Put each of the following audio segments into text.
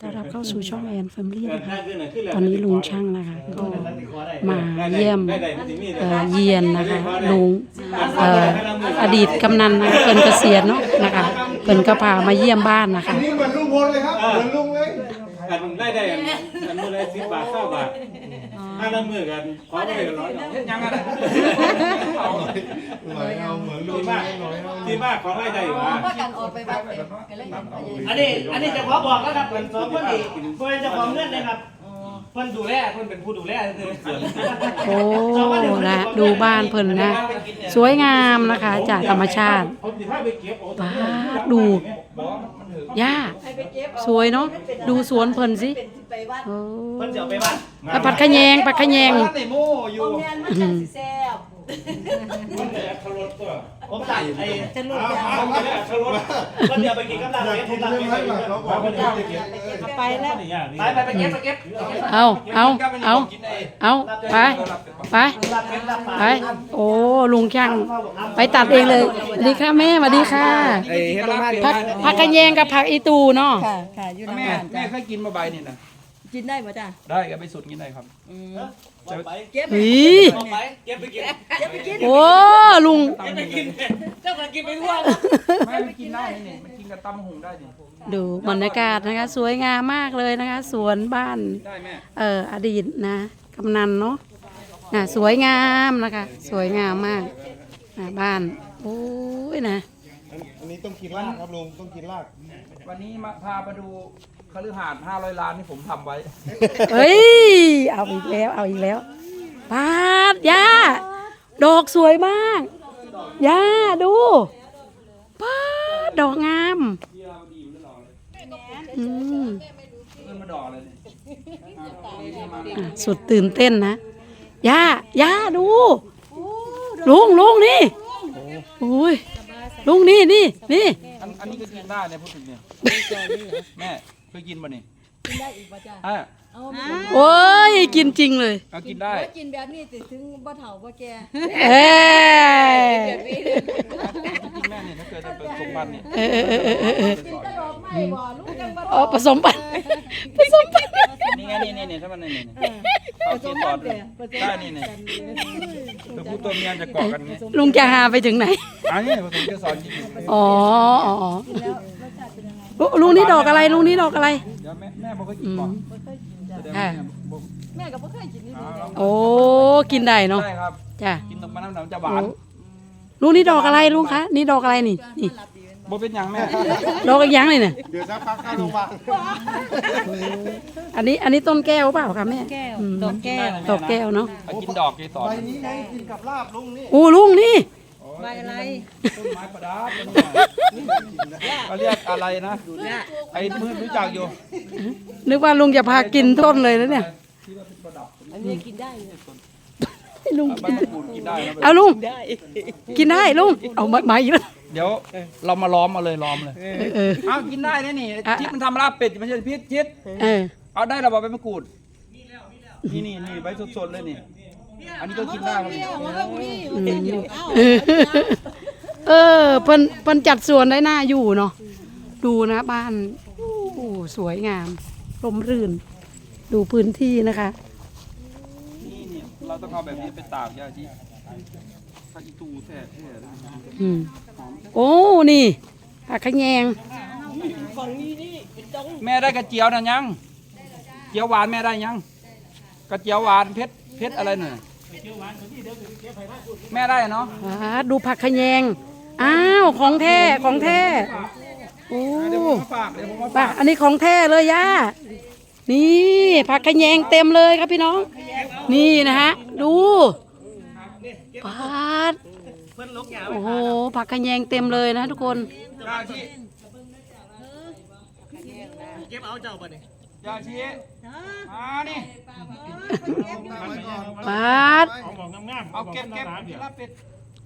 ต้อนรับเข้าสู่ช่องแอนแฟมิลี่เออนะคะถ้าขึ้นน่ะขึ้นแล้วตอนนี้ลุงช่างนะคะก็มาเยี่ยมได้ได้มันสิมีเอ่อเยียนนะคะลุงเอ่ออดีตกำนันนะคะเพิ่นเกษียณเนาะนะคะเพิ่นก็พามาเยี่ยมบ้านนะคะอันนี้เหมือนลุงพลเลยครับเหมือนลุงเลยกันได้ได้อันอันมื้อละ10บาท20บาท ถ้าละมื้อกันขอบ่ได้ก็ร้อยดอกเฮ็ดหยังอะหลอยเอาเหมือนลุงที่มากหลอยเอาที่มากของรายได้ว่าว่ากันออกไปบ้านเต็มกันเลยเห็นพยายามอันนี้อันนี้จะขอบอกแล้วครับเป็นสองคนนี้เพื่อนเจ้าของเงินนะครับเพิ่นดูแลเพิ่นเป็นผู้ดูแลคือโอ้ละดูบ้านเพิ่นนะ สวยงามนะคะจากธรรมชาติผมสิพาไปเก็บโอ้ป๊าดดูย่าสวยเนาะดูสวนเพิ่นสิเป็นไปวัดโอ้เพิ่นจะเอาไปบ้านแล้วผัดขะแยงผัดขะแยงบ้านในโม่อยู่โรงงาน มันจังสิแซ่บมันจะอัตรสตัวผมสั่งไอ้จะลุดเอายาเอามันจะอัตรสเพิ่นจะเอาไปกินกับลาบอยากเก็บกิผนมสั่งใช่ไปไหมกินล่ะเขาบอกว่าจะเก็บไปแล้วไปไปไปเก็บไปเก็บเอาเอาเอาเอาไปไปลาบเป็ดลาบปลาไปโอ้ลุงช่างไปตัดเองเลยสวัสดีค่ะแม่สวัสดีค่ะไอ้เฮ็ดลงมาดิผักผักกระแยงกับผักอีตูเนาะค่ะค่ะอยู่ในแม่บ้านแม่จ้ะเคยกินมาใบนี่นะ กินได้ป่ะจ้ะได้ก็ไปสุดกินได้ครับจะไปเก็บหวีเอาไปเก็บไปกินเก็บไปกินโอ้ลุง เก็บไปกินเจ้าก็กินไปทั่วไม่มันกินได้นี่มันกินกับตำหุงได้นี่ดูบรรยากาศนะคะ สวยงามมากเลยนะคะ สวนบ้าน ได้แม่เอออดีตนะกำนันเนาะน่ะสวยงามนะคะ สวยงามมากอะบ้าน โอ้ยนะ อันนี้ต้องกินรากครับลุงต้องกินราก วันนี้มาพามาดูคฤหาสน์500 ล้านที่ผมทำไว้ เฮ้ย เอาอีกแล้ว เอาอีกแล้วปาดย่า ดอกสวยมากย่าดูปาดดอกงาม อืมเงินมาดอกเลยนี่อะสุดตื่นเต้นนะย่าย่าดู ลุงลุงนี่โอ้ยลุงนี่นี่นี่ อันอันนี้ก็กินได้เนี่ยพูดถึงเนี่ย แม่เคยกินป่ะนี่กินได้อีกป่ะจ้ะอะเอาโอ้ยกินจริงเลยเอากินได้กินแบบนี้ติถึงบ่เฒ่าบ่แก่เอ้ยกินแม่นี่ถ้าเกิดจะเป็นสมบัตินี่เออเออเออเออเออกินตลอดไม่บ่ลูกยังบ่อ๋อผสมพันธุ์ผสมพันธุ์นี่ไงนี่นี่นี่ถ้ามันนี่นี่เขาเสียตอนได้นี่นี่ตัวผู้ตัวเมียจะเกาะกันไงลุงจะหาไปถึงไหนอันนี้ผสมเกสรจริงอ๋ออ๋ออ๋อลุ ลุงนี่ดอกอะไรลุงนี่ดอกอะไร เดี๋ยวแม่แม่บอกก็กินก่อนแสดงว่าแม่บอกแม่ก็บ่เคยกินนี่ดีเลยโอ้กินได้เนาะได้ครับ จ้ะกินตรงมันน้ำหนักจะหวานลุงนี่ดอกอะไรลุงคะนี่ดอกอะไรนี่นี่ บ่เป็นหยังแม่ดอกอีกอยังเลยเนี่ยเดี๋ยวสักพักเข้าโรงพยาบาลอันนี้อันนี้ต้นแก้วเปล่าคะแม่แก้วอืมดอกแก้วดอกแก้วเนาะเอากินดอกเกสรใบนี้ไงกินกับลาบลุงนี่โอ้ลุงนี่ ใบอะไรต้นไม้ประดับเขาเรียกอะไรนะไอ้มือรู้จักอยู่นึกว่าลุงจะพากินต้นเลยแล้วเนี่ยอันนี้กินได้เลยให้ลุงใบกินมะกรูดกินได้นะเอาลุงกินได้ลุงเอามามาอีกแล้วเดี๋ยวเรามาล้อมมาเลยล้อมเลยเออเออเอากินได้นะนี่อะทิศมันทำลาบเป็ดไม่ใช่พิษทิศเออเอาได้เราบอกใบมะกรูดนี่นี่นี่ใบสดๆเลยนี่ อันนี้ก็กินได้ครับมันก็มีเออเออเพิ่นเพิ่นจัดสวนได้น่าอยู่เนาะดูนะบ้านโอ้สวยงามร่มรื่น ดูพื้นที่นะคะ นี่เนี่ยเราต้องเอาแบบนี้ไปตากยาชีถ้าอีตูแท้แท้นะอืมโอ้นี่ผักขะแยงแม่ได้กระเจียวนะยัง เจียวหวานแม่ได้ยัง กระเจียวหวานเพชรเพชรอะไรเนี่ย แม่ได้เนาะอ่าดูผักขะแยง อ้าว ของแท้ ของแท้โอ้เดี๋ยวผมมาฝากเดี๋ยวผมมาป่ะฝากอันนี้ของแท้เลยย่า นี่ผักขะแยงเต็มเลยครับพี่น้อง นี่นะฮะ ดูปาดเพิ่นลกยาโอ้โห ผักขะแยงเต็มเลยนะทุกคนยาชีเก็บเอาเจ้าบ่นี่ยาชีมานี่ ปาดเอาบอกงามๆเอาเก็บเก็บที่ลาบเป็ด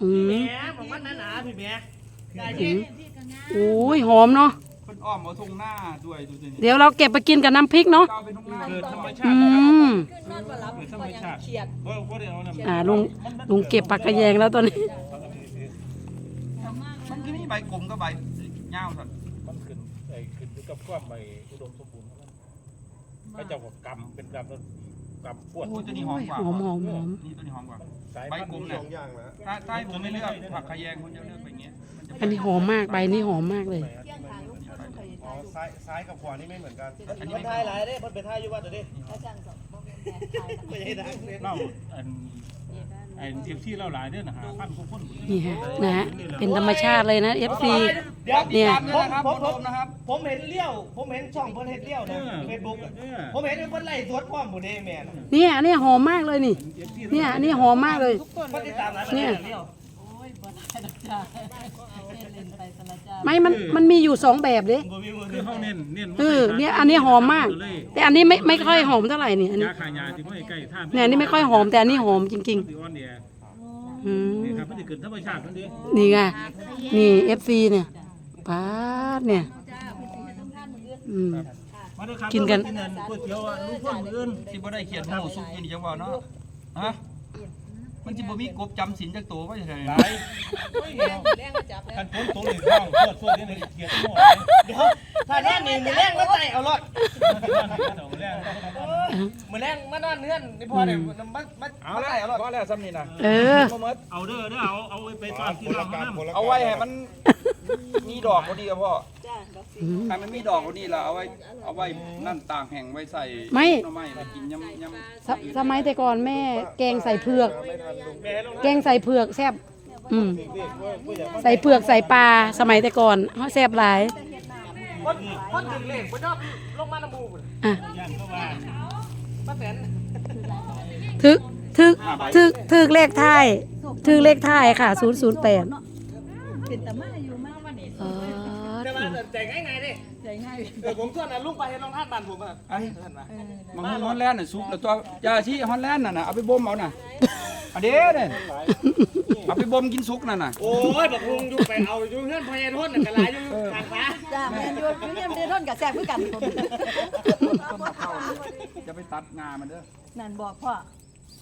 อืมแหมบอกมันหนาๆพี่แหมได้ยินโอ้ยหอมเนาะเพิ่นอ้อมเอาทงหน้าด้วยดูสิเดี๋ยวเราเก็บไปกินกับน้ำพริกเนาะเอาเป็นทงหน้าเกิดธรรมชาอืตินะครับมนอนบ่หลับก็ยังเครียดบ่บ่ได้เอานำอ่าลุงลุงเก็บผักกระแยงแล้วตอนนี้ มันที่นี่ใบกลมก็ใบยาวสันมันขึ้นไอ้ขึ้นอยู่กับความใบอุดมสมบูรณ์ของมัน พระเจ้าก็กำเป็นกำกำปวด โอ้ยตัวนี้หอมกว่าหอมหอมหอม นี่ตัวนี้หอมกว่า สายใบพันกลมธุ์เนี่ยสองอย่างนะถ้าถ้าให้ผมไม่เลือกผักขะแยงผมจะเลือกไปอย่างเงี้ยมันจะอันนี้หอมมากใบนี้หอมมากเลยอ๋อซ้ายซ้ายกับขวานี่ไม่เหมือนกันอันนี้เพิ่นไม่ทายหลายเด้เพิ่นไปทายอยู่ว่าตัวนี้ไม่ใช่ดังเด้เล่าอัน ไอ้เอฟซีเล่าหลายเด้อนะหาพันกว่าคนนี่ฮะนะฮะเป็นธรรมชาติเลยนะ FC เดี๋ยวเนี่ย ตามด้วยนะครับผผมมผมนะครับ ผมเห็นเลี้ยว ผมเห็นช่องเพิ่นเฮ็ดเลี้ยวนะเฟซบุ๊กผมเห็นเพิ่นไล่สวนพร้อมหมู่เด้แม่น่ะเนี่ยอันนี้หอมมากเลยนี่เนี่ยอันนี้หอมมากเลย เพิ่นติดตามหลายประเทศเลี้ยว ไม่มันมันมีอยู่สองแบบเลยบ่มีมือคือเขาเน้นเน้นเออเนี่ยอันนี้หอมมาก แต่อันนี้ไม่ไม่ค่อยหอมเท่าไหร่นี่อันนี้ยาขายยาที่เขาให้ใกล้ท่านเนี่ยอันนี้ไม่ค่อยหอมแต่อันนี้หอมจริงที่อ่อนเดียๆอืมนี่ครับมันจะเกิดธรรมชาติมันดีนี่ไงนี่ FC เนี่ยป้าดเนี่ยอืม มาด้วยครับกินกันก๋วยเตี๋ยวลูกคนอื่น ที่บ่ได้เขียนหมูสุกอยู่นี่จังว่าเนาะฮะ มันสิบ่มีกบจำศีลจักตัวว่าจังได๋หลายแรงมาจับแล้วกันพ้นตรงนี้ข้างสวดสวดนี่เกียรติหมดเดี๋ยวถ้าแน่นี่มื้อแรงมาใส่เอารถแรงมื้อแรงมานอนเฮือนนี่พอได้มามามาเอามาละใส่เอารถพอแล้วซ้ำนี่นะเออบ่หมดเอาเด้อเด้อเอาเอาไปตอนที่เราห้ามเอาไว้ให้มัน มีดอกพอดีครับพ่อจ้าดอกสีอืมให้มันมีดอกพอดีแล้วเอาไว้ เอาไว้นั่นต่างแห่งไว้ใส่ไม่ หน่อไม้ไปกินยำยำสสมัยแต่ก่อนแม่แกงใส่เผือกไม่ทันลุงแม่ลงแกงใส่เผือกแซ่บอืมใส่เผือกใส่ปลาสมัยแต่ก่อนเขาแซ่บหลายคนคนถึงเลขบ่ชอบลงมาน้ำหมู่พุ่นอะยันก็ว่าป้าแตนทึกทึกทึกทึกเลขท้ายทึกเลขท้ายค่ะ008เป็นตะมาอยู่มากวันนี้ อ๋อ แต่ ว่าแต่งง่ายๆเด้ใจง่ายเออผมชวนน่ะลุงไปเฮ็ดรองท่านบ้านผมอะไอ้ท่านว่ามังฮอนแลนด์น่ะสุกแล้วตัวยาชีฮอนแลนด์น่ะนะเอาไปบ่มเอาน่ะอันเด้เนี่ยเอาไปบ่มกินสุกนั่นน่ะโอ้ยบักลุงอยู่ไปเอาอยู่เฮือนพญาทนน่ะกะหลายอยู่ทางฟ้าจ้าแมนยูยูเนี่ยมันได้ร่นกับแซ่บคือกันผมจะไปตัดงามันเด้อนั่นบอกพ่อ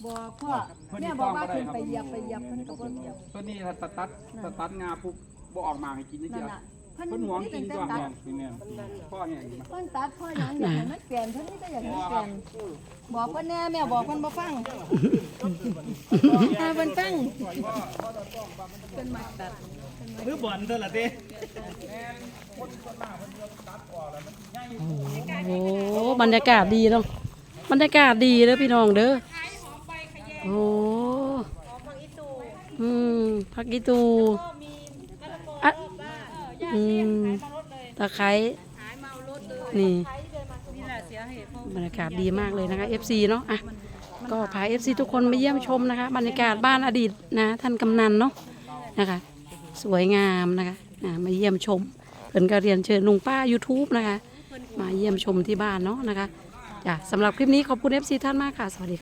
บอกพ่อแม่บอกว่าขึ้นไปเหยียบไปเหยียบเพิ่นก็บ่เหยียบตัวนี้ถ้าตัดตัดตัดตัดงาปุ๊บบ่ออกมาให้กินนี่นั่เดีนยวน่ะเพิ่นเพิ่นหวงนี่กิเป็นนแต่ตัวตัดนี่เนี่ยพ่อเนี่ยเพิ่นตัดพ่อหยังอยากให้มันเปลี่ยนเพิ่นนี่ก็อยากให้มันเปลี่ยนบอกเพิ่นแน่แม่บอกเพิ่นบ่ฟังถ้าเพิ่นฟังเพิ่นมักตัดมือบอลเท่าละเด้โอ้โหบรรยากาศดีเนาะบรรยากาศดีเด้อพี่น้องเด้อโอ้อืมผักอีตูอะ อืมตะไคร้นี่บรรยากาศดีมากเลยนะคะ FC เนาะอะก็พา FC ทุกคนมาเยี่ยมชมนะคะ บรรยากาศบ้านอดีตนะท่านกำนันเนาะนะคะ สวยงามนะคะอะมาเยี่ยมชมเพิ่นก็เรียนเชิญลุงป้า YouTube นะคะ มาเยี่ยมชมที่บ้านเนาะนะคะจ้ะสำหรับคลิปนี้ขอบคุณ FC ท่านมากค่ะ สวัสดีค่ะ